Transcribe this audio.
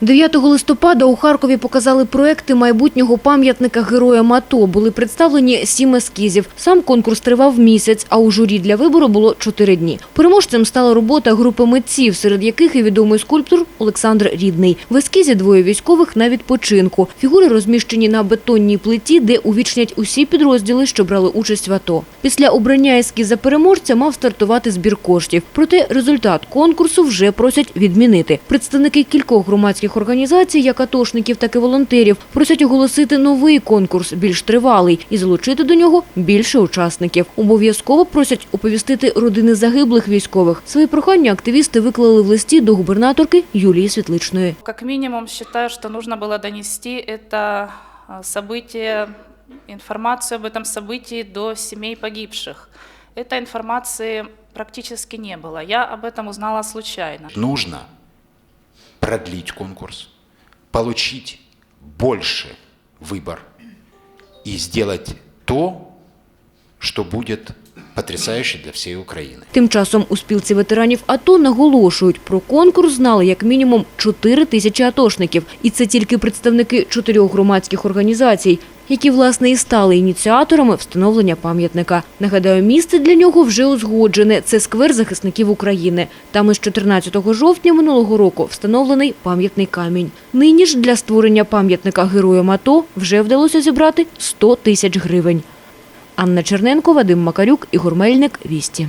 9 листопада у Харкові показали проекти майбутнього пам'ятника героям АТО. Були представлені сім ескізів. Сам конкурс тривав місяць, а у журі для вибору було чотири дні. Переможцем стала робота групи митців, серед яких і відомий скульптор Олександр Рідний. В ескізі двоє військових на відпочинку. Фігури розміщені на бетонній плиті, де увічнять усі підрозділи, що брали участь в АТО. Після обрання ескіза переможця мав стартувати збір коштів. Проте результат конкурсу вже просять відмінити. Представники кількох громадських організацій, як атошників, так і волонтерів, просять оголосити новий конкурс, більш тривалий, і залучити до нього більше учасників. Обов'язково просять оповістити родини загиблих військових. Свої прохання активісти виклали в листі до губернаторки Юлії Світличної. Как минимум, считаю, что нужно было донести это а, событие, информацию об этом событии до семей погибших. Этой информации практически не было. Я об этом узнала случайно. Нужно продлить конкурс, получить больше выбор и сделать то, что будет потрясающе для всей Украины. Тим часом у спілці ветеранів АТО наголошують, про конкурс знали як мінімум 4 тисячі атошників. І це тільки представники чотирьох громадських організацій, які, власне, і стали ініціаторами встановлення пам'ятника. Нагадаю, місце для нього вже узгоджене – це сквер захисників України. Там із 14 жовтня минулого року встановлений пам'ятний камінь. Нині ж для створення пам'ятника героям АТО вже вдалося зібрати 100 тисяч гривень. Анна Черненко, Вадим Макарюк, Ігор Мельник, Вісті.